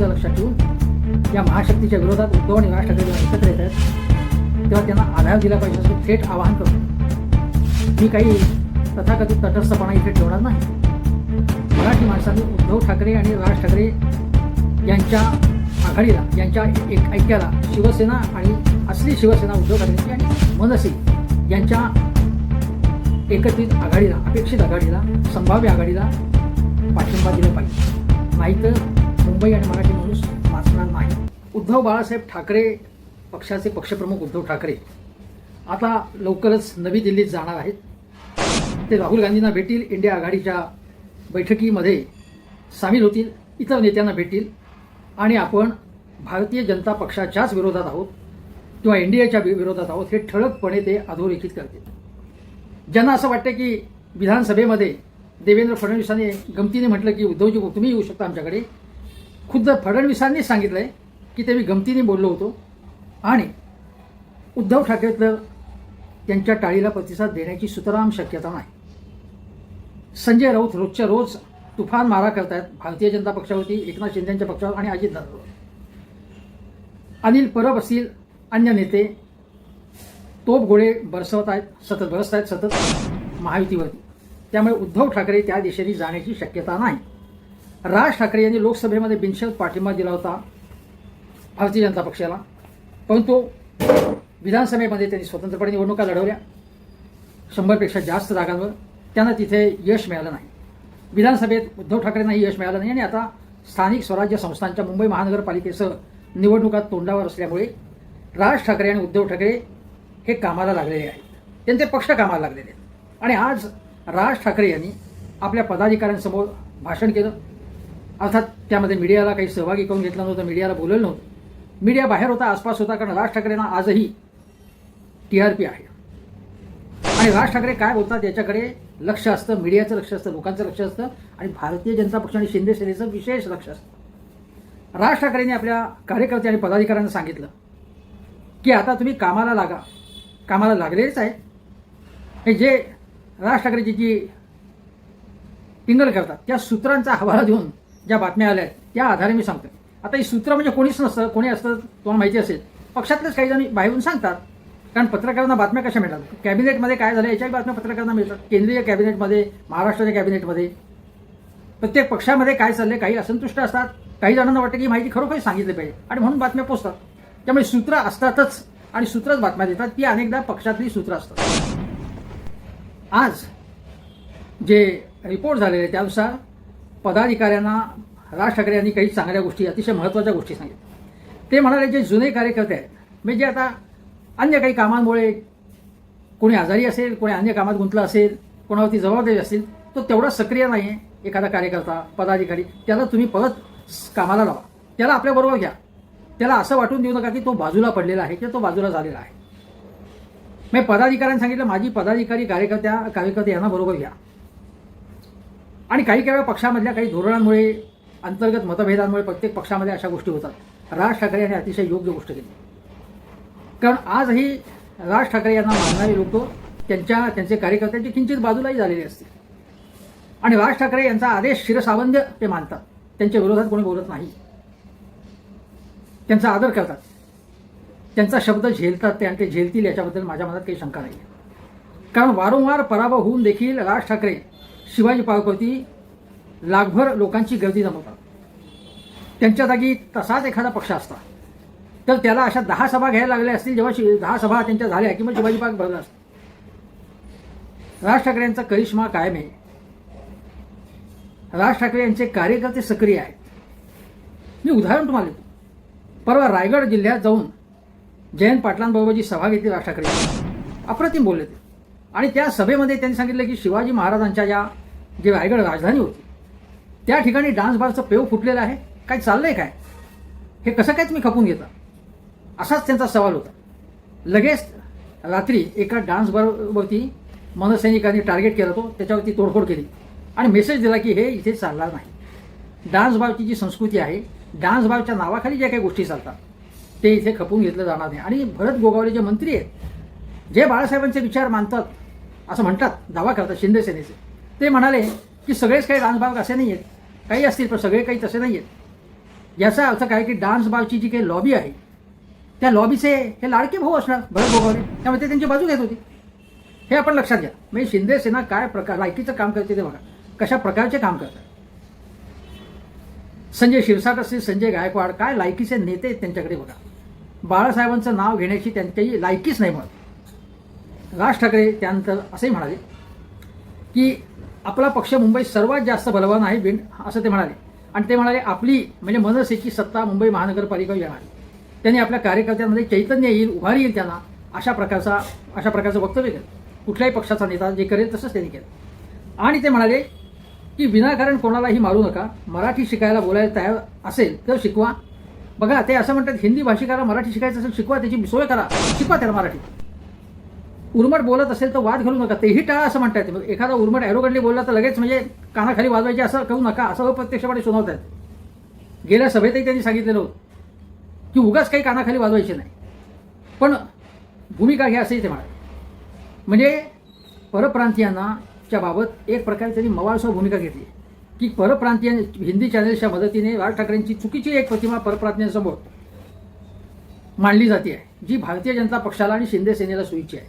मुद्दा लक्षात ठेवून या महाशक्तीच्या विरोधात उद्धव आणि राज ठाकरे जेव्हा एकत्र येत आहेत. तेव्हा त्यांना आधार दिला पाहिजे असं थेट आवाहन करतो. मी काही तथाकथित तटस्थपणा इथे ठेवणार नाही. मराठी माणसांनी उद्धव ठाकरे आणि राज ठाकरे यांच्या आघाडीला यांच्या एक ऐक्याला शिवसेना आणि असली शिवसेना उद्धव ठाकरेंची आणि मनसे यांच्या एकत्रित आघाडीला अपेक्षित आघाडीला संभाव्य आघाडीला पाठिंबा दिला पाहिजे. नाहीतर मुंबई आणि मराठी माणूस वाचणार नाही. उद्धव बाळासाहेब ठाकरे पक्षाचे पक्षप्रमुख उद्धव ठाकरे आता लवकरच नवी दिल्लीत जाणार आहेत. ते राहुल गांधींना भेटतील इंडिया आघाडीच्या बैठकीमध्ये सामील होतील इतर नेत्यांना भेटतील आणि आपण भारतीय जनता पक्षाच्याच विरोधात आहोत किंवा एन डी एच्या विरोधात आहोत हे ठळकपणे ते अधोरेखित करतील. ज्यांना असं वाटतं की विधानसभेमध्ये देवेंद्र फडणवीसांनी गमतीने म्हटलं की उद्धवजी तुम्ही येऊ शकता आमच्याकडे. खुद्द फडणवीसांनी सांगितलं आहे की ते मी गमतीने बोललो होतो. आणि उद्धव ठाकरेतलं त्यांच्या टाळीला प्रतिसाद देण्याची सुतराम शक्यता नाही. संजय राऊत रोजच्या रोज तुफान मारा करतायत भारतीय जनता पक्षावरती एकनाथ शिंदेच्या पक्षावर आणि अजित दादावर. अनिल परब असतील अन्य नेते तोप गोळे बरसवत आहेत सतत बरसत आहेत सतत महायुतीवरती. त्यामुळे उद्धव ठाकरे त्या दिशेने जाण्याची शक्यता नाही. राज ठाकरे यांनी लोकसभेमध्ये बिनशर्त पाठिंबा दिला होता भारतीय जनता पक्षाला. परंतु विधानसभेमध्ये त्यांनी स्वतंत्रपणे निवडणुका लढवल्या. शंभरपेक्षा जास्त जागांवर त्यांना तिथे यश मिळालं नाही. विधानसभेत उद्धव ठाकरेंनाही यश मिळालं नाही आणि आता स्थानिक स्वराज्य संस्थांच्या मुंबई महानगरपालिकेसह निवडणुका तोंडावर असल्यामुळे राज ठाकरे आणि उद्धव ठाकरे हे कामाला लागलेले आहेत. त्यांचे पक्ष कामाला लागलेले आहेत. आणि आज राज ठाकरे यांनी आपल्या पदाधिकाऱ्यांसमोर भाषण केलं. अर्थात त्यामध्ये मीडियाला काही सहभागी करून घेतला नव्हतं मीडियाला बोलवलं नव्हतं. मीडिया बाहेर होता आसपास होता कारण राज ठाकरेंना आजही टी आर पी आहे. आणि राज ठाकरे काय बोलतात याच्याकडे लक्ष असतं मीडियाचं लक्ष असतं लोकांचं लक्ष असतं आणि भारतीय जनता पक्ष आणि शिंदे सेनेचं विशेष लक्ष असतं. राज ठाकरेंनी आपल्या कार्यकर्ते आणि पदाधिकाऱ्यांना सांगितलं की आता तुम्ही कामाला लागा. कामाला लागलेच आहे हे जे राज ठाकरेची जी टिंगल करतात त्या सूत्रांचा हवाला देऊन ज्या बातम्या आल्या आहेत त्या आधारे मी सांगतो आता ही सूत्र म्हणजे कोणीच नसतं कोणी असतं तुम्हाला माहिती असेल. पक्षातलेच काही जण बाहेरून सांगतात कारण पत्रकारांना बातम्या कशा मिळतात? कॅबिनेटमध्ये काय झालं याच्याही बातम्या पत्रकारांना मिळतात. केंद्रीय कॅबिनेटमध्ये महाराष्ट्राच्या कॅबिनेटमध्ये. प्रत्येक पक्षामध्ये काय चाललंय काही असंतुष्ट असतात. काही जणांना वाटतं की माहिती खरोखर सांगितली पाहिजे. आणि म्हणून बातम्या पोचतात. त्यामुळे सूत्र असतातच आणि सूत्रच बातम्या देतात. ती अनेकदा पक्षातली सूत्र असतात. आज जे रिपोर्ट झालेले त्यानुसार पदाधिकाऱ्यांना राज ठाकरे यांनी काही चांगल्या गोष्टी अतिशय महत्त्वाच्या गोष्टी सांगितल्या. ते म्हणाले जे जुने कार्यकर्ते आहेत म्हणजे जे आता अन्य काही कामांमुळे कोणी आजारी असेल कोणी अन्य कामात गुंतलं असेल कोणावरती जबाबदारी असेल तो तेवढा सक्रिय नाही आहे एखादा कार्यकर्ता पदाधिकारी. त्याला तुम्ही परत कामाला लावा. त्याला आपल्याबरोबर घ्या. त्याला असं वाटून देऊ नका की तो बाजूला पडलेला आहे किंवा तो बाजूला झालेला आहे. मी पदाधिकाऱ्यांनी सांगितलं माझी पदाधिकारी कार्यकर्त्या कार्यकर्ते यांना बरोबर घ्या. आणि काही काही वेळा पक्षामधल्या काही धोरणांमुळे अंतर्गत मतभेदांमुळे प्रत्येक पक्षामध्ये अशा गोष्टी होतात. राज ठाकरे यांनी अतिशय योग्य गोष्ट केली. कारण आजही राज ठाकरे यांना मानणारे लोक त्यांच्या त्यांचे कार्यकर्त्यांची किंचित बाजूलाही झालेली असतील. आणि राज ठाकरे यांचा आदेश शिरसावंद्य ते मानतात. त्यांच्या विरोधात कोणी बोलत नाही. त्यांचा आदर करतात. त्यांचा शब्द झेलतात ते आणि ते झेलतील याच्याबद्दल माझ्या मनात काही शंका नाही कारण वारंवार पराभव होऊन देखील राज ठाकरे शिवाजी पार्कवरती लाखभर लोकांची गर्दी जमवतात. त्यांच्या जागी तसाच एखादा पक्ष असता. तर त्याला अशा दहा सभा घ्यायला लागल्या असतील जेव्हा शि दहा सभा त्यांच्या झाल्या की मग शिवाजी पार्क भरला असतं. राज ठाकरे यांचा करिश्मा कायम आहे. राज ठाकरे यांचे कार्यकर्ते सक्रिय आहेत. मी उदाहरण तुम्हाला देतो. परवा रायगड जिल्ह्यात जाऊन जयंत पाटलांबरोबर जी सभा घेतली राज ठाकरे अप्रतिम बोलले ते. आणि त्या सभेमध्ये त्यांनी सांगितलं की शिवाजी महाराजांच्या ज्या जी रायगड राजधानी होती. त्या ठिकाणी डान्स बारचं पेव फुटलेलं आहे. काय चाललंय काय? हे कसं काय तुम्ही खपून घेता? असाच त्यांचा सवाल होता. लगेच रात्री एका डान्स बारवरती मनसैनिकांनी टार्गेट केला तो. त्याच्यावरती तोडफोड केली. आणि मेसेज दिला की हे इथे चालणार नाही. डान्स बारची जी संस्कृती आहे डान्स बारच्या नावाखाली ज्या काही गोष्टी चालतात ते इथे खपून घेतलं जाणार नाही. आणि भरत गोगावले जे मंत्री आहेत जे बाळासाहेबांचे विचार मानतात असं म्हणतात दावा करतात शिंदे सेनेचे. ते म्हणाले की सगळेच काही डान्स बाग असे नाही आहेत काही असतील पण सगळे काही तसे नाही आहेत याचा अर्थ काय की डान्स बागची जी काही लॉबी आहे त्या लॉबीचे हे लाडके भाऊ असणार भरत भोगावले त्यामुळे ते त्यांची बाजू घेत होती. हे आपण लक्षात घ्या. म्हणजे शिंदे सेना काय प्रकार लायकीचं काम करते ते बघा. कशा प्रकारचे काम करतात? संजय शिरसाट असतील संजय गायकवाड काय लायकीचे नेते आहेत त्यांच्याकडे बघा. बाळासाहेबांचं नाव घेण्याची त्यांच्याही लायकीच नाही म्हणत. राज ठाकरे त्यानंतर असेही म्हणाले की आपला पक्ष मुंबईत सर्वात जास्त बलवान आहे बिंड असं ते म्हणाले. आणि ते म्हणाले आपली म्हणजे मनसेची सत्ता मुंबई महानगरपालिका येणार. त्यांनी आपल्या कार्यकर्त्यांमध्ये चैतन्य येईल उभारी येईल त्यांना अशा प्रकारचा अशा प्रकारचं वक्तव्य केलं. कुठल्याही पक्षाचा नेता जे करेल तसंच त्यांनी केलं. आणि ते म्हणाले की विनाकारण कोणालाही मारू नका. मराठी शिकायला बोलायला तयार असेल तर शिकवा. बघा ते असं म्हणतात हिंदी भाषिकाला मराठी शिकायचं असेल शिकवा त्याची सोय करा. शिकवा त्याला मराठी. उर्मट बोलत असेल तर वाद घालू नका. तेही टाळा असं म्हणतात ते. एखादा उर्मट ॲरोगंटली बोलला तर लगेच म्हणजे कानाखाली वाजवायचे असं करू नका असं अप्रत्यक्षपणे सुनावतात गेल्या सभेतही त्यांनी सांगितलेलं होतं की उगाच काही कानाखाली वाजवायचे नाही. पण भूमिका घ्या असंही ते म्हणाले म्हणजे परप्रांतीयांना च्या बाबत एक प्रकारे त्यांनी मवाळसह भूमिका घेतली. की परप्रांतीय हिंदी चॅनेल्सच्या मदतीने राज ठाकरेंची चुकीची एक प्रतिमा परप्रांतीयांसमोर मांडली जाते आहे जी भारतीय जनता पक्षाला आणि शिंदे सेनेला सोयीची आहे.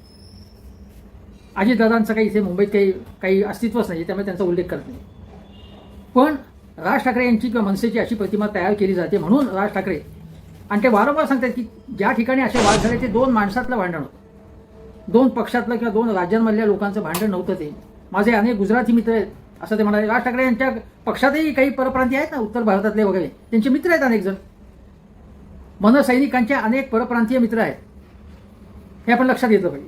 अजितदादांचं काही इथे मुंबईत काही काही अस्तित्वच नाही त्यामुळे त्यांचा उल्लेख करत नाही. पण राज ठाकरे यांची किंवा मनसेची अशी प्रतिमा तयार केली जाते म्हणून राज ठाकरे आणि ते वारंवार सांगतात की ज्या ठिकाणी असे वाद झाले ते दोन माणसातलं भांडण होतं. दोन पक्षातलं किंवा दोन राज्यांमधल्या लोकांचं भांडण नव्हतं ते. माझे अनेक गुजराती मित्र आहेत असं ते म्हणाले. राज ठाकरे यांच्या पक्षातही काही परप्रांतीय आहेत ना उत्तर भारतातले वगैरे? त्यांचे मित्र आहेत अनेक जण. मनसैनिकांचे अनेक परप्रांतीय मित्र आहेत. हे आपण लक्षात घेतलं पाहिजे.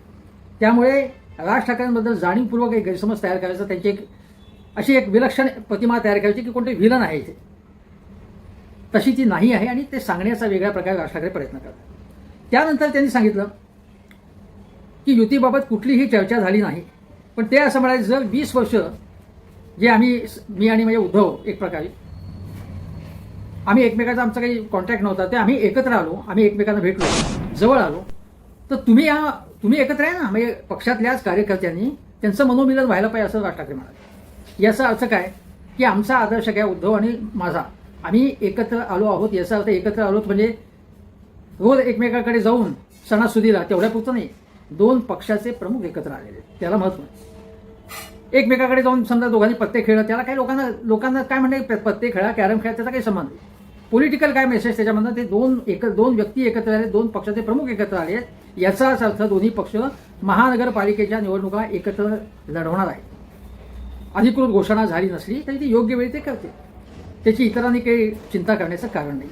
त्यामुळे राज ठाकरेंबद्दल जाणीवपूर्वक एक गैरसमज तयार करायचा त्यांची एक अशी एक विलक्षण प्रतिमा तयार करायची की कोणते व्हिलन आहे इथे तशी ती नाही आहे आणि ते सांगण्याचा वेगळ्या प्रकारे राज ठाकरे प्रयत्न करतात. त्यानंतर त्यांनी सांगितलं की युतीबाबत कुठलीही चर्चा झाली नाही पण ते असं म्हणायचं जर वीस वर्ष जे आम्ही मी आणि म्हणजे उद्धव एक प्रकारे आम्ही एकमेकाचा आमचा काही कॉन्टॅक्ट नव्हता ते आम्ही एकत्र आलो आम्ही एकमेकांना भेटलो जवळ आलो तर तुम्ही या तुम्ही एकत्र आहे ना म्हणजे पक्षातल्याच कार्यकर्त्यांनी त्यांचं मनोमिलन व्हायला पाहिजे असं राज ठाकरे म्हणाले. याचा अर्थ काय? की आमचा आदर्श काय उद्धव आणि माझा. आम्ही एकत्र आलो आहोत याचा अर्थ एकत्र आलोत म्हणजे रोज एकमेकाकडे जाऊन सणासुदीला तेवढ्यापुरतं नाही. दोन पक्षाचे प्रमुख एकत्र आलेले त्याला महत्त्व एकमेकाकडे जाऊन समजा दोघांनी पत्ते खेळलं त्याला काही लोकांना लोकांना काय म्हणते पत्ते खेळा कॅरम खेळा त्याचा काही संबंध नाही. पॉलिटिकल काय मेसेज त्याच्यामधनं? ते दोन एक दोन व्यक्ती एकत्र आले दोन पक्षाचे प्रमुख एकत्र आले. आहेत याचाच अर्थ दोन्ही पक्ष महानगरपालिकेच्या निवडणुका एकत्र लढवणार आहेत. अधिकृत घोषणा झाली नसली तरी ती योग्य वेळी ते करते त्याची इतरांनी काही चिंता करण्याचं कारण नाही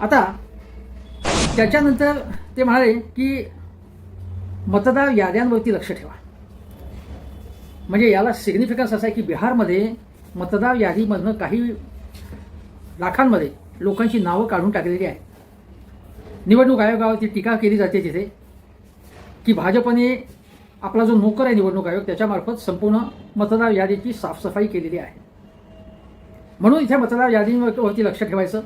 आता त्याच्यानंतर ते म्हणाले की मतदार याद्यांवरती लक्ष ठेवा. म्हणजे याला सिग्निफिकन्स असा आहे की बिहारमध्ये मतदार यादीमधनं काही लाखांमध्ये लोकांची नावं काढून टाकलेली आहे. निवडणूक आयोगावरती टीका केली जाते तिथे की भाजपने आपला जो नोकर आहे निवडणूक आयोग त्याच्यामार्फत संपूर्ण मतदार यादीची साफसफाई केलेली आहे. म्हणून इथे मतदार यादीवरती लक्ष ठेवायचं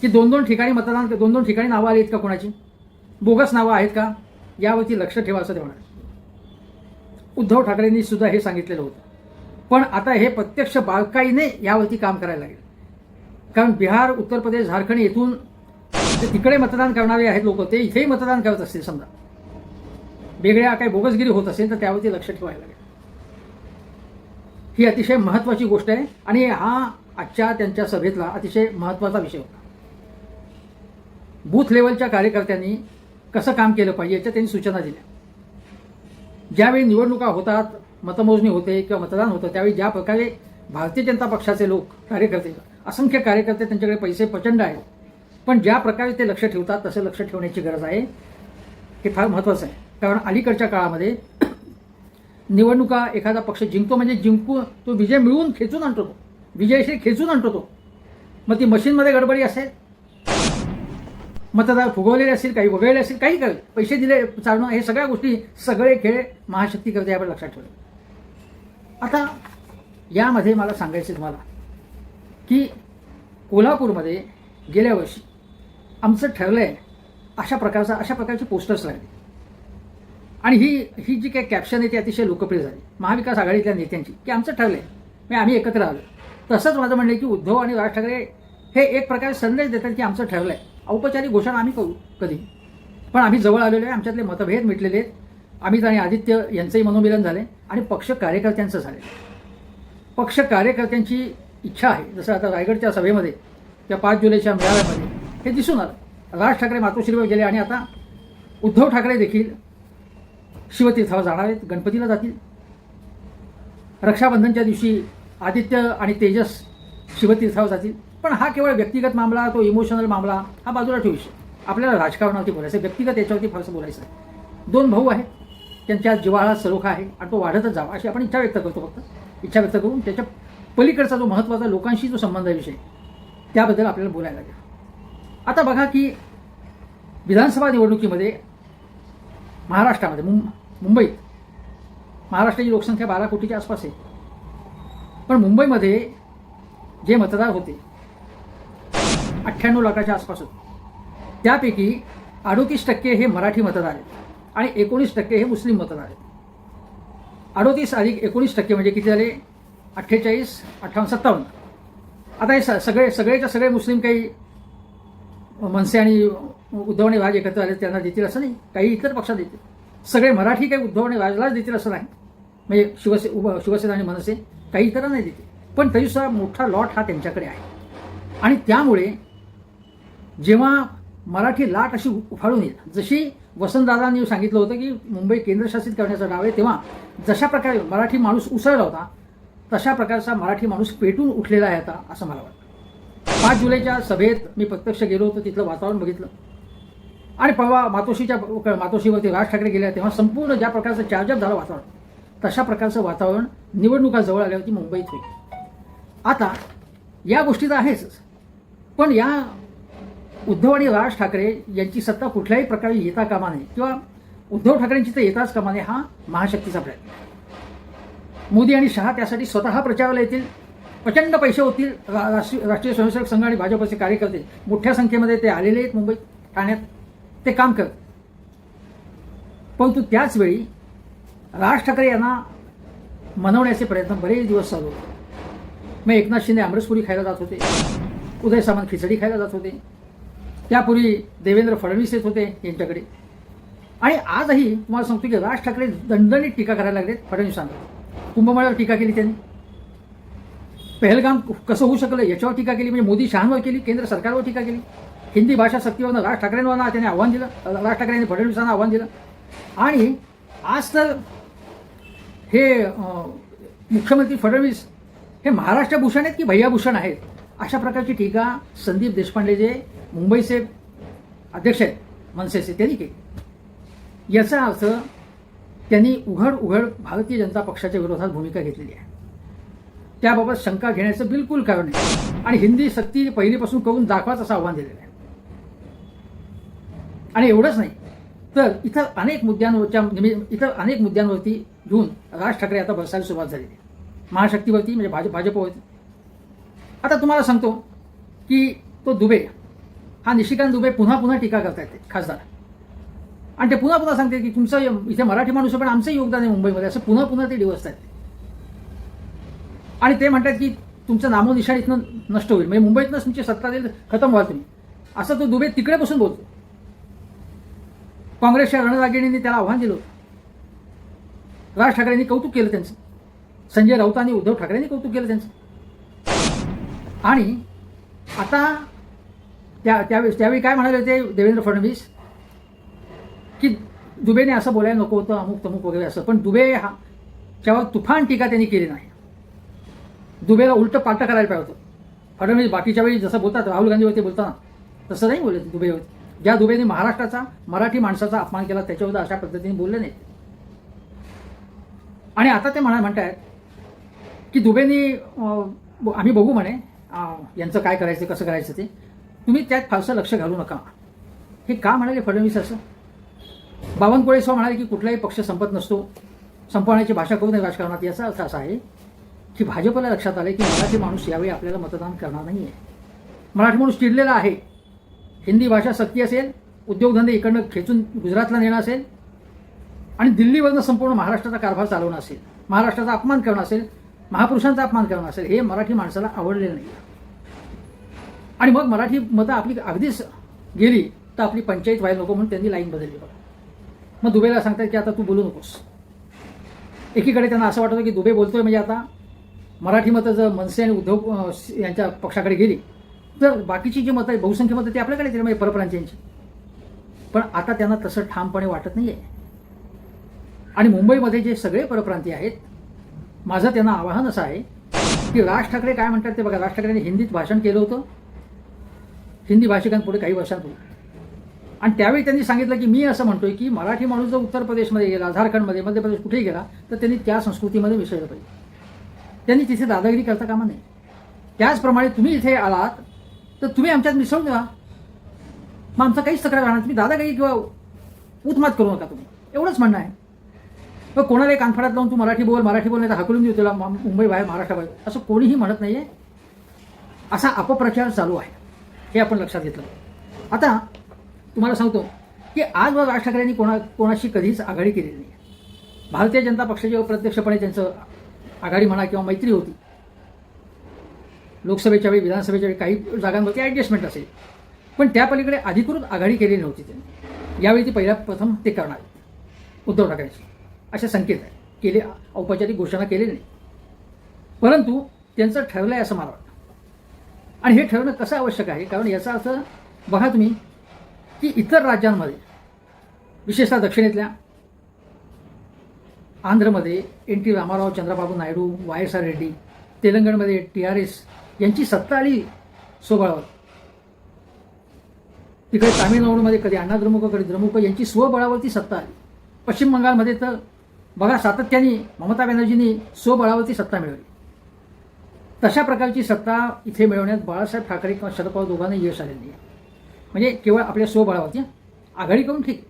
की दोन दोन ठिकाणी मतदान दोन दोन ठिकाणी नावं आली आहेत का कोणाची? बोगस नावं आहेत का? यावरती लक्ष ठेवा असं ते म्हणाले. उद्धव ठाकरेंनी सुद्धा हे सांगितलेलं होतं. पण आता हे प्रत्यक्ष बारकाईने यावरती काम करायला लागेल. कारण बिहार उत्तर प्रदेश झारखंड येथून जे तिकडे मतदान करणारे आहेत लोक ते इथेही मतदान करत असतील समजा. वेगळ्या काही बोगसगिरी होत असेल तर त्यावरती लक्ष ठेवायला लागेल. ही अतिशय महत्त्वाची गोष्ट आहे आणि हा आजच्या त्यांच्या सभेतला अतिशय महत्त्वाचा विषय होता. बूथ लेवलच्या कार्यकर्त्यांनी कसं काम केलं पाहिजे याच्या त्यांनी सूचना दिल्या. ज्यावेळी निवडणुका होतात मतमोजणी होते किंवा मतदान होतं त्यावेळी ज्या प्रकारे भारतीय जनता पक्षाचे लोक कार्यकर्ते असंख्य कार्यकर्ते त्यांच्याकडे पैसे प्रचंड आहेत. पण ज्या प्रकारे ते लक्ष ठेवतात तसं लक्ष ठेवण्याची गरज आहे. हे फार महत्त्वाचं आहे. कारण अलीकडच्या काळामध्ये निवडणुका एखादा पक्ष जिंकतो म्हणजे जिंकू तो विजय मिळवून खेचून आणतो तो. विजयशी खेचून आणतो तो. मग ती मशीनमध्ये गडबडी असेल मतदार फुगवलेले असतील काही वगळले असतील काही करेल. पैसे दिले चालणं हे सगळ्या गोष्टी सगळे खेळ महाशक्ती करते यावर लक्षात ठेवलं. आता यामध्ये मला सांगायचं तुम्हाला की कोल्हापूरमध्ये गेल्या वर्षी आमचं ठरलं आहे अशा प्रकारचा अशा प्रकारचे पोस्टर्स लागले आणि ही ही जी काही कॅप्शन आहे ती अतिशय लोकप्रिय झाली. महाविकास आघाडीतल्या नेत्यांची की आमचं ठरलं आहे म्हणजे आम्ही एकत्र आलो. तसंच माझं म्हणणं आहे की उद्धव आणि राज ठाकरे हे एक प्रकारे संदेश देतात की आमचं ठरलं आहे औपचारिक घोषणा आम्ही करू कधी. पण आम्ही जवळ आलेलो आहे आमच्यातले मतभेद मिटलेले आहेत. अमित आणि आदित्य यांचंही मनोमिलन झाले आणि पक्ष कार्यकर्त्यांचं झाले पक्ष कार्यकर्त्यांची इच्छा आहे. जसं आता रायगडच्या सभेमध्ये त्या पाच जुलैच्या मेळाव्यामध्ये हे दिसून आलं. राज ठाकरे मातोश्रीवर गेले आणि आता उद्धव ठाकरे देखील शिवतीर्थावर जाणार आहेत गणपतीला जातील. रक्षाबंधनच्या दिवशी आदित्य आणि तेजस शिवतीर्थावर जातील. पण हा केवळ व्यक्तिगत मामला तो इमोशनल मामला हा बाजूला ठेवू आपल्याला राजकारणावरती बोलायचं आहे, व्यक्तिगत याच्यावरती फारसं बोलायचं आहे दोन भाऊ आहेत त्यांच्या जिव्हाळा सरोखा आहे आणि तो वाढतच जावा अशी आपण इच्छा व्यक्त करतो फक्त. इच्छा व्यक्त करून त्याच्या पलीकडचा जो महत्त्वाचा लोकांशी जो संबंध विषय त्याबद्दल आपल्याला बोलायला लागेल. आता बघा की विधानसभा निवडणुकीमध्ये महाराष्ट्रामध्ये मुं मुंबईत महाराष्ट्राची लोकसंख्या बारा कोटीच्या आसपास आहे. पण मुंबईमध्ये जे मतदार होते अठ्ठ्याण्णव लाखाच्या आसपास होते. त्यापैकी अडोतीस टक्के हे मराठी मतदार आहेत आणि एकोणीस टक्के हे मुस्लिम मतदार आहेत. अडोतीस अधिक एकोणीस टक्के म्हणजे किती झाले? अठ्ठेचाळीस अठ्ठावन्न सत्तावन्न. आता हे स सगळे सगळेच्या सगळे मुस्लिम काही मनसे आणि उद्धव आणि एकत्र आले त्यांना देतील असं नाही. काही इतर पक्षात देतील. सगळे मराठी काही उद्धव आणि राजलाच देतील असं नाही. म्हणजे शिवसे उभ शिवसेना आणि मनसे काही इतरांना नाही देतील. पण तरीसुद्धा मोठा लॉट हा त्यांच्याकडे आहे. आणि त्यामुळे जेव्हा मराठी लाट अशी उफाळून येईल जशी वसंतदादांनी सांगितलं होतं की मुंबई केंद्रशासित करण्याचा डाव आहे तेव्हा जशा प्रकारे मराठी माणूस उसळला होता तशा प्रकारचा मराठी माणूस पेटून उठलेला आहे आता असं मला वाटतं. पाच जुलैच्या सभेत मी प्रत्यक्ष गेलो होतो तिथलं वातावरण बघितलं. आणि परवा मातोशीच्या मातोशीवरती राज ठाकरे गेल्या तेव्हा संपूर्ण ज्या प्रकारचं चार्जअप झालं वातावरण तशा प्रकारचं वातावरण निवडणुका जवळ आल्यावरती मुंबईत होईल. आता या गोष्टी तर आहेच. पण या उद्धव आणि राज ठाकरे यांची सत्ता कुठल्याही प्रकारे येता कामा नये किंवा उद्धव ठाकरेंची तर येताच कामा नये हा महाशक्तीचा प्रयत्न. आहे. मोदी आणि शहा त्यासाठी स्वतः प्रचाराला येतील. प्रचंड पैसे होतील. रा राष्ट्रीय राष्ट्रीय स्वयंसेवक संघ आणि भाजपचे कार्यकर्ते मोठ्या संख्येमध्ये ते आलेले आहेत मुंबईत ठाण्यात. ते काम करत परंतु त्याचवेळी राज ठाकरे यांना मनवण्याचे प्रयत्न बरेच दिवस चालू होते. मग एकनाथ शिंदे आमरसपुरी खायला जात होते. उदय सामंत खिचडी खायला जात होते. त्यापूर्वी देवेंद्र फडणवीस येत होते यांच्याकडे. आणि आजही तुम्हाला सांगतो की राज ठाकरे दणदणीत टीका करायला लागलेत फडणवीसांना कुंभमेळ्यावर टीका केली त्यांनी. पहलगाम कसं होऊ शकलं याच्यावर टीका केली म्हणजे मोदी शहांवर केली केंद्र सरकारवर टीका केली. हिंदी भाषा सक्तीवरनं राज ठाकरेंवर त्याने आव्हान दिलं राज ठाकरे यांनी फडणवीसांना आव्हान दिलं. आणि आज तर हे मुख्यमंत्री फडणवीस हे महाराष्ट्र भूषण आहेत की भैयाभूषण आहेत? अशा प्रकारची टीका संदीप देशपांडे जे मुंबईचे अध्यक्ष आहेत मनसेचे त्यांनी केली. याचा अर्थ त्यांनी उघड उघड भारतीय जनता पक्षाच्या विरोधात भूमिका घेतलेली आहे. त्याबाबत शंका घेण्याचं बिलकुल कारण नाही. आणि हिंदी सक्ती पहिलीपासून करून दाखवाच असं आव्हान दिलेलं आहे. आणि एवढंच नाही तर इतर अनेक मुद्द्यांवरच्या इतर अनेक मुद्द्यांवरती घेऊन राज ठाकरे आता बसायला सुरुवात झालेली आहे. महाशक्तीवरती म्हणजे भाजप भाजपवरती. आता तुम्हाला सांगतो की तो दुबे हा निशिकांत दुबे पुन्हा पुन्हा टीका करतायत खासदार. आणि ते पुन्हा पुन्हा सांगते की तुमचं इथे मराठी माणूस पण आमचं योगदान आहे मुंबईमध्ये. असं पुन्हा पुन्हा ते दिवस आहेत. आणि ते म्हणतात की तुमचं नामोनिशाण इथनं नष्ट होईल. म्हणजे मुंबईतनंच तुमची सत्ता देईल खतम व्हाल तुम्ही. असं तो दुबे तिकडे बसून बोलतो. काँग्रेसच्या रणरागिणींनी त्याला आव्हान दिलं होतं. राज ठाकरेंनी कौतुक केलं त्यांचं. संजय राऊत आणि उद्धव ठाकरेंनी कौतुक केलं त्यांचं. आणि आता त्या त्यावेळेस त्यावेळी काय म्हणाले होते देवेंद्र फडणवीस? की दुबेने असं बोलायला नको होतं अमुक तमुक वगैरे असं. पण दुबे हा त्यावर तुफान टीका त्यांनी केली नाही. दुबेला उलटं पालटं करायला पाहिजे होतं. फडणवीस बाकीच्या वेळी जसं बोलतात राहुल गांधीवरती बोलताना तसं नाही बोलले दुबेवरती. ज्या दुबेने महाराष्ट्राचा मराठी माणसाचा अपमान केला त्याच्यावर अशा पद्धतीने बोलले नाही आणि आता ते म्हणा म्हणतायत की दुबेनी आम्ही बघू म्हणे यांचं काय करायचं कसं करायचं ते. तुम्ही त्यात फारसं लक्ष घालू नका. हे का म्हणाले फडणवीस असं? बावनकुळे स्व म्हणाले की कुठलाही पक्ष संपत नसतो. संपवण्याची भाषा करू नये राजकारणात. याचा अर्थ असा आहे की भाजपला लक्षात आलं की मराठी माणूस यावेळी आपल्याला मतदान करणार नाही आहे मराठी माणूस चिडलेला आहे. हिंदी भाषा सक्ती असेल उद्योगधंदे इकडनं खेचून गुजरातला नेणं असेल आणि दिल्लीवरनं संपूर्ण महाराष्ट्राचा कारभार चालवणं असेल महाराष्ट्राचा अपमान करणं असेल महापुरुषांचा अपमान करणं असेल हे मराठी माणसाला आवडलेलं नाही. आणि मग मराठी मतं आपली अगदीच गेली तर आपली पंचायत व्हायला नको म्हणून त्यांनी लाईन बदलली. बघा मग दुबेला सांगतात की आता तू बोलू नकोस. एकीकडे त्यांना असं वाटतं की दुबे बोलतोय म्हणजे आता मराठी मतं जर मनसे आणि उद्धव यांच्या पक्षाकडे गेली तर बाकीची जी मतं आहे बहुसंख्य मतं ते आपल्याकडे येतील म्हणजे परप्रांतीयांची पण आता त्यांना तसं ठामपणे वाटत नाही आहे आणि मुंबईमध्ये जे सगळे परप्रांतीय आहेत माझं त्यांना आवाहन असं आहे की राज ठाकरे काय म्हणतात ते बघा. राज ठाकरेंनी हिंदीत भाषण केलं होतं. हिंदी भाषिकांपुढे काही वर्षांपूर्वी. आणि त्यावेळी त्यांनी सांगितलं की मी असं म्हणतोय की मराठी माणूस जर उत्तर प्रदेशमध्ये गेला झारखंडमध्ये मध्य प्रदेश कुठेही गेला तर त्यांनी त्या संस्कृतीमध्ये मिसळलं पाहिजे. त्यांनी तिथे दादागिरी करता कामा नाही त्याचप्रमाणे तुम्ही इथे आलात तर तुम्ही आमच्यात मिसळून द्या मग आमचा काहीच तक्रार राहणार तुम्ही दादागिरी किंवा उत्मात करू नका तुम्ही. एवढंच म्हणणं आहे. मग कोणाला कानफडात लावून तू मराठी बोल मराठी बोल नाही तर हकलून देऊ तुला मुंबई बाहेर महाराष्ट्राबाहेर असं कोणीही म्हणत नाही आहे असा अपप्रचार चालू आहे. हे आपण लक्षात घेतलं आता तुम्हाला सांगतो की आजवर राज ठाकरेंनी कोणा कोणाशी कधीच आघाडी केलेली नाही. भारतीय जनता पक्षाची प्रत्यक्षपणे त्यांचं आघाडी म्हणा किंवा मैत्री होती लोकसभेच्या वेळी विधानसभेच्या वेळी काही जागांवरती ॲडजस्टमेंट असेल पण त्या पलीकडे अधिकृत आघाडी केलेली नव्हती त्यांनी. यावेळी ती पहिल्या प्रथम ते करणार उद्धव ठाकरेंची. असे संकेत आहे केले औपचारिक घोषणा केलेली नाही. परंतु त्यांचं ठरलं आहे असं मला वाटतं. आणि हे ठरवणं कसं आवश्यक आहे? कारण याचा अर्थ बघा तुम्ही की इतर राज्यांमध्ये विशेषतः दक्षिणेतल्या आंध्रमध्ये N T Rama Rao Chandrababu Naidu Y S R Reddy तेलंगणमध्ये टी आर एस यांची सत्ता आली स्वबळावर तिकडे तामिळनाडूमध्ये कधी अण्णा द्रमुक कधी द्रमुक यांची स्वबळावरती सत्ता आली. पश्चिम बंगालमध्ये तर बघा सातत्याने ममता बॅनर्जींनी स्वबळावरती सत्ता मिळवली. तशा प्रकारची सत्ता इथे मिळवण्यात बाळासाहेब ठाकरे किंवा शरद पवार दोघांना यश आलेली आहे म्हणजे केवळ आपल्या स्वबळावरती आघाडी करून ठीक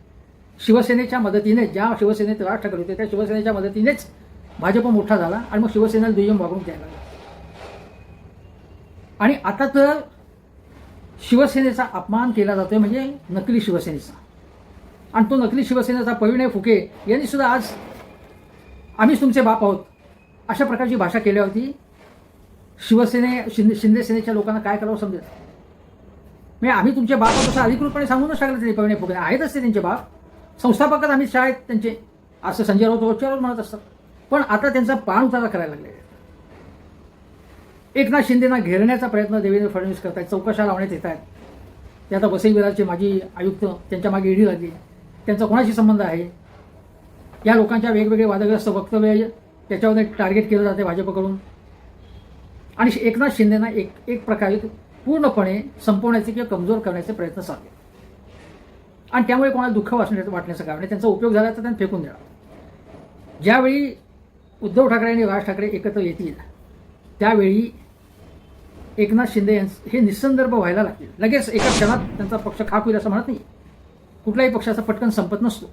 शिवसेनेच्या मदतीने ज्या शिवसेनेत राज ठाकरे होते त्या शिवसेनेच्या मदतीनेच भाजप मोठा झाला आणि मग शिवसेनेला दुय्यम वागणूक द्यायला लागला. आणि आता तर शिवसेनेचा अपमान केला जातोय म्हणजे नकली शिवसेनेचा. आणि तो नकली शिवसेनेचा परिणय फुके यांनी सुद्धा आज आम्हीच तुमचे बाप आहोत अशा प्रकारची भाषा केल्यावरती शिवसेने शिंदे शिंदेसेनेच्या लोकांना काय करावं समजेल? म्हणजे आम्ही तुमचे बाप आहोत असं अधिकृतपणे सांगूनच टाकलं तरी परिणय फुके आहेतच ते त्यांचे बाप. संस्थापकच आम्ही शाळेत त्यांचे. असं संजय राऊत रोजच्या रोज म्हणत असतात. पण आता त्यांचा पाण उतारा करायला लागले. एकनाथ शिंदेना घेरण्याचा प्रयत्न देवेंद्र फडणवीस करतायत. चौकशा लावण्यात येत आहेत. ते आता वसई विरारचे माजी आयुक्त त्यांच्या मागे ईडी लागली. त्यांचा कोणाशी संबंध आहे? या लोकांच्या वेगवेगळे वादग्रस्त वक्तव्य त्याच्यावर टार्गेट केलं जाते भाजपकडून. आणि एकनाथ शिंदेना एक एक प्रकारे पूर्णपणे संपवण्याचे किंवा कमजोर करण्याचे प्रयत्न चालले आणि त्यामुळे कोणाला दुःख वाचण्याचं वाटण्याचं कारण नाही त्यांचा उपयोग झाला तर त्यांना फेकून द्यावा ज्यावेळी उद्धव ठाकरे आणि राज ठाकरे एकत्र येतील त्यावेळी एकनाथ शिंदे यांचं हे निसंदर्भ व्हायला लागतील. लगेच एका क्षणात त्यांचा पक्ष खाक होईल असं म्हणत नाही. कुठल्याही पक्षाचा पटकन संपत नसतो.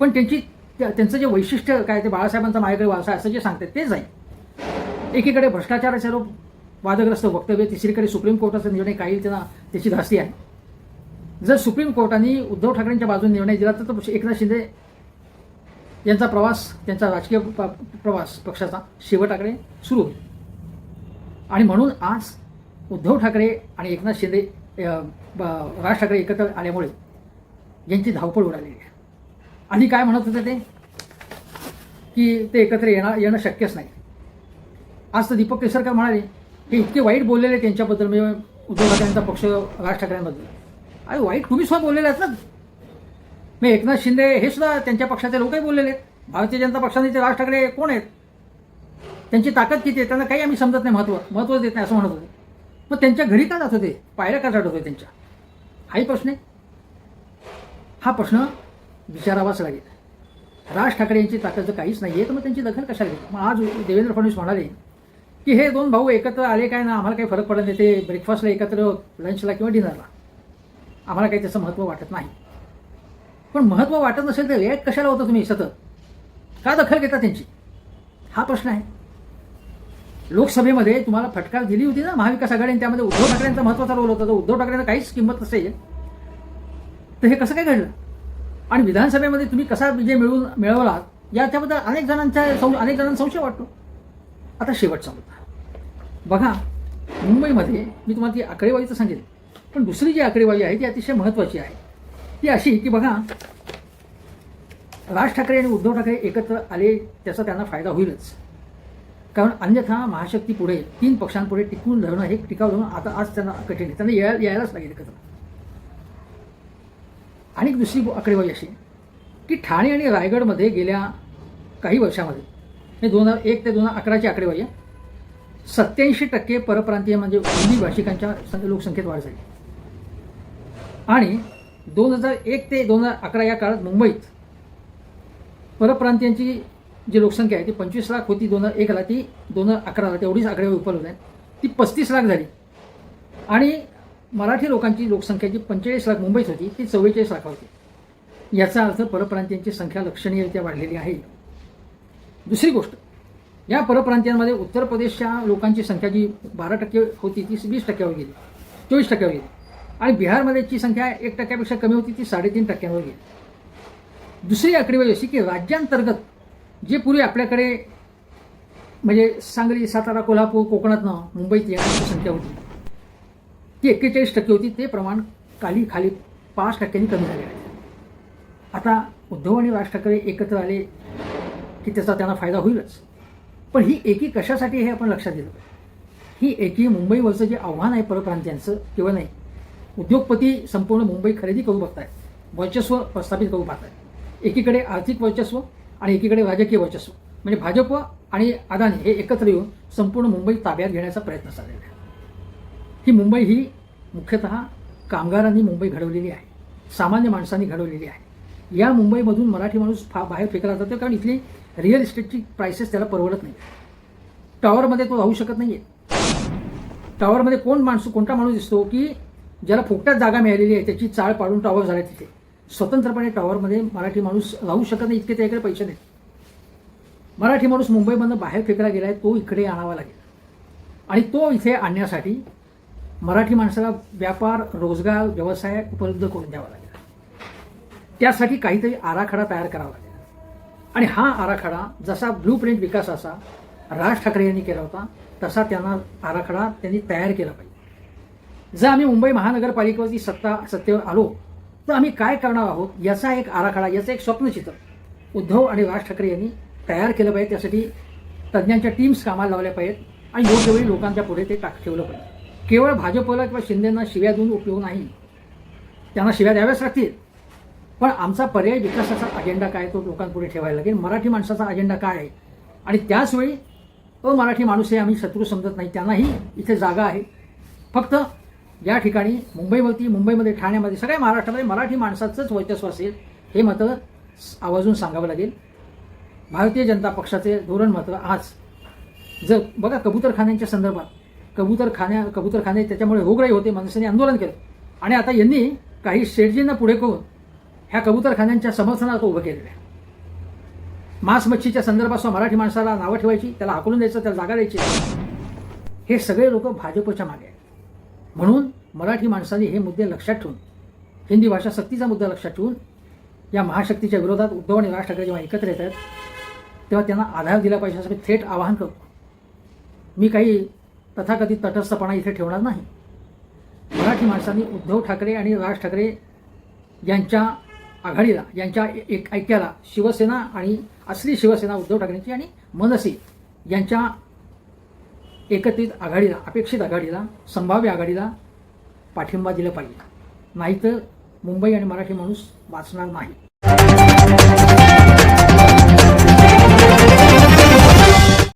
पण त्यांची त्या- त्यांचं जे वैशिष्ट्य काय ते बाळासाहेबांचा माझ्याकडे वारसा असं जे सांगतात तेच आहे एकीकडे भ्रष्टाचाराचे आरोप वादग्रस्त वक्तव्य तिसरीकडे सुप्रीम कोर्टाचा निर्णय काही त्यांना त्याची धास्ती आहे. जर सुप्रीम कोर्टाने उद्धव ठाकरेंच्या बाजूने निर्णय दिला तर एकनाथ शिंदे यांचा प्रवास त्यांचा राजकीय प- प्रवास पक्षाचा शेवटाकडे सुरू होईल. आणि म्हणून आज उद्धव ठाकरे आणि एकनाथ शिंदे ब- राज ठाकरे एकत्र आल्यामुळे यांची धावपळ उडालेली आहे. आधी काय म्हणत होते ते? की ते एकत्र येणार येणं शक्यच नाही. आज तर दीपक केसरकर म्हणाले हे इतके वाईट बोललेले त्यांच्याबद्दल म्हणजे उद्धव ठाकरेंचा पक्ष राज ठाकरेंबद्दल. अरे वाईट तुम्ही सुद्धा बोललेले आहेत ना. मी एकनाथ शिंदे हे सुद्धा त्यांच्या पक्षाचे लोकही बोललेले आहेत. भारतीय जनता पक्षाने ते राज ठाकरे कोण आहेत? त्यांची ताकद किती आहे? त्यांना काही आम्ही समजत नाही महत्त्व महत्त्व देत नाही असं म्हणत होते. मग त्यांच्या घरी का जात होते? पायऱ्या का चढत होते त्यांच्या? हाही प्रश्न आहे. हा प्रश्न विचारावाच लागेल. राज ठाकरे यांची ताकद जर काहीच नाही आहे तर मग त्यांची दखल कशाला घेतली मग आज देवेंद्र फडणवीस म्हणाले की हे दोन भाऊ एकत्र आले काय ना आम्हाला काही फरक पडत नाही. ते ब्रेकफास्टला एकत्र लंचला किंवा डिनरला आम्हाला काही त्याचं महत्त्व वाटत नाही. पण महत्त्व वाटत नसेल तर रेट कशाला होतं तुम्ही? सतत. का दखल घेता त्यांची? हा प्रश्न आहे. लोकसभेमध्ये तुम्हाला फटकार दिली होती ना महाविकास आघाडीने त्यामध्ये उद्धव ठाकरेंचा महत्त्वाचा रोल होता. तर उद्धव ठाकरेंना काहीच किंमत नसेल. तर हे कसं काय घडलं? आणि विधानसभेमध्ये तुम्ही कसा विजय मिळवून मिळवलात? याच्याबद्दल अनेक जणांच्या अनेक जणांना संशय वाटतो. आता शेवटचा मुद्दा बघा मुंबईमध्ये मी तुम्हाला ती आकडेवारी तर सांगेल पण दुसरी जी आकडेवारी आहे ती अतिशय महत्त्वाची आहे. ती अशी की बघा राज ठाकरे आणि उद्धव ठाकरे एकत्र आले त्याचा त्यांना फायदा होईलच. कारण अन्यथा महाशक्ती पुढे तीन पक्षांपुढे टिकून धरणं हे टिकाव धरणं आता आज त्यांना कठीण आहे. त्यांना यायला यायलाच लागेल एकत्र. आणि दुसरी आकडेवारी अशी की ठाणे आणि रायगडमध्ये गेल्या काही वर्षामध्ये हे दोन हजार एक ते दोन हजार अकराची आकडेवारी आहे. सत्याऐंशी टक्के परप्रांतीय म्हणजे हिंदी भाषिकांच्या लोकसंख्येत वाढ झाली. आणि दोन हजार एक ते दोन हजार अकरा या काळात मुंबईत परप्रांतीयांची जी लोकसंख्या आहे ती पंचवीस लाख होती दोन हजार एकला ती दोन हजार अकराला तेवढीच आकडेवारी उपलब्ध आहे. ती पस्तीस लाख झाली. आणि मराठी लोकांची लोकसंख्या जी पंचेचाळीस लाख मुंबईत होती ती चव्वेचाळीस लाख होती याचा अर्थ परप्रांतीयांची संख्या लक्षणीयरित्या वाढलेली आहे. दुसरी गोष्ट या परप्रांतीयांमध्ये उत्तर प्रदेशच्या लोकांची संख्या जी बारा टक्के होती ती वीस टक्क्यावर गेली चोवीस टक्क्यावर गेली. आणि बिहारमध्येची संख्या एक टक्क्यापेक्षा कमी होती ती साडेतीन टक्क्यांवर गेली. दुसरी आकडेवारी अशी की राज्यांतर्गत जे पूर्वी आपल्याकडे म्हणजे सांगली सातारा कोल्हापूर कोकणातनं मुंबईत येण्याची संख्या होती ती एक्केचाळीस टक्के होती ते प्रमाण खाली खाली पाच टक्क्यांनी कमी झाले आहे. आता उद्धव आणि राज ठाकरे एकत्र आले की त्याचा त्यांना फायदा होईलच. पण ही एकी कशासाठी हे आपण लक्षात दिलं पाहिजे ही एकी मुंबईवरचं जे आव्हान आहे परप्रांतीयांचं किंवा नाही. उद्योगपती संपूर्ण मुंबई खरेदी करू बघतायत. वर्चस्व प्रस्थापित करू पाहतायत. एकीकडे आर्थिक वर्चस्व आणि एकीकडे राजकीय वर्चस्व. म्हणजे भाजप आणि अदानी हे एकत्र येऊन संपूर्ण मुंबई ताब्यात घेण्याचा प्रयत्न चाललेला आहे. ही मुंबई ही मुख्यतः कामगारांनी मुंबई घडवलेली आहे. सामान्य माणसांनी घडवलेली आहे. या मुंबईमधून मराठी माणूस फा बाहेर फेकला जातो. कारण इथली रिअल इस्टेटची प्राइसेस त्याला परवडत नाही. टॉवरमध्ये तो राहू शकत नाही आहे टॉवरमध्ये कोण माणूस कोणता माणूस दिसतो की ज्याला फुकट्यात जागा मिळालेली आहे त्याची चाळ पाडून टॉवर झाले तिथे. स्वतंत्रपणे टॉवरमध्ये मराठी माणूस राहू शकत नाही इतके त्याकडे पैसे नाहीत. मराठी माणूस मुंबईमधनं बाहेर फेकला गेला आहे तो इकडे आणावा लागेल. आणि तो इथे आणण्यासाठी मराठी माणसाला व्यापार रोजगार व्यवसाय उपलब्ध करून द्यावा लागेल. त्यासाठी काहीतरी आराखडा तयार करावा लागेल. आणि हा आराखडा जसा ब्लू प्रिंट विकासाचा राज ठाकरे यांनी केला होता तसा त्यांना आराखडा त्यांनी तयार केला पाहिजे. जर आम्ही मुंबई महानगरपालिकेवरती सत्ता सत्तेवर आलो तर आम्ही काय करणार आहोत याचा एक आराखडा याचं एक स्वप्नचित्र उद्धव आणि राज ठाकरे यांनी तयार केलं पाहिजे. त्यासाठी तज्ज्ञांच्या टीम्स कामाला लावल्या पाहिजेत आणि योग्य वेळी लोकांच्या पुढे ते टाक ठेवलं पाहिजे. केवळ भाजपला किंवा शिंदेना शिव्या देऊन उपयोग नाही त्यांना शिव्या द्याव्याच लागतील. पण आमचा पर्याय विकासाचा अजेंडा काय तो लोकांपुढे ठेवायला लागेल. मराठी माणसाचा अजेंडा काय आहे? आणि त्याचवेळी अमराठी मराठी माणूस हे आम्ही शत्रू समजत नाही त्यांनाही इथे जागा आहे. फक्त या ठिकाणी मुंबईवरती मुंबईमध्ये ठाण्यामध्ये सगळ्या महाराष्ट्रामध्ये मराठी माणसाचंच वर्चस्व असेल हे मतं आवाजून सांगावं लागेल. भारतीय जनता पक्षाचे धोरण मात्र आज जर बघा कबूतरखान्यांच्या संदर्भात कबूतरखान्या कबूतरखाने त्याच्यामुळे रोगराई होते माणसांनी आंदोलन केलं. आणि आता यांनी काही शेटजींना पुढे करून ह्या कबूतरखान्यांच्या समर्थनार्थ उभं केलेलं आहे. मांस मच्छीच्या संदर्भात मराठी माणसाला नावं ठेवायची त्याला हाकलून द्यायचं त्याला जागा द्यायची हे सगळे लोक भाजपच्या मागे आहेत. म्हणून मराठी माणसांनी हे मुद्दे लक्षात ठेवून हिंदी भाषा सक्तीचा मुद्दा लक्षात ठेवून या महाशक्तीच्या विरोधात उद्धव आणि राज ठाकरे जेव्हा एकत्र येत आहेत तेव्हा त्यांना आधार दिला पाहिजे असं मी थेट आवाहन करतो. मी काही तथाकथित तटस्थपणा इथे ठेवणार नाही. मराठी माणसांनी उद्धव ठाकरे आणि राज ठाकरे यांच्या आघाडीला यांच्या एक ऐक्याला शिवसेना आणि असली शिवसेना उद्धव ठाकरेंची आणि मनसे यांच्या एकत्रित आघाडीला अपेक्षित आघाडीला संभाव्य आघाडीला पाठिंबा दिला पाहिजे. नाहीतर मुंबई आणि मराठी माणूस वाचणार नाही.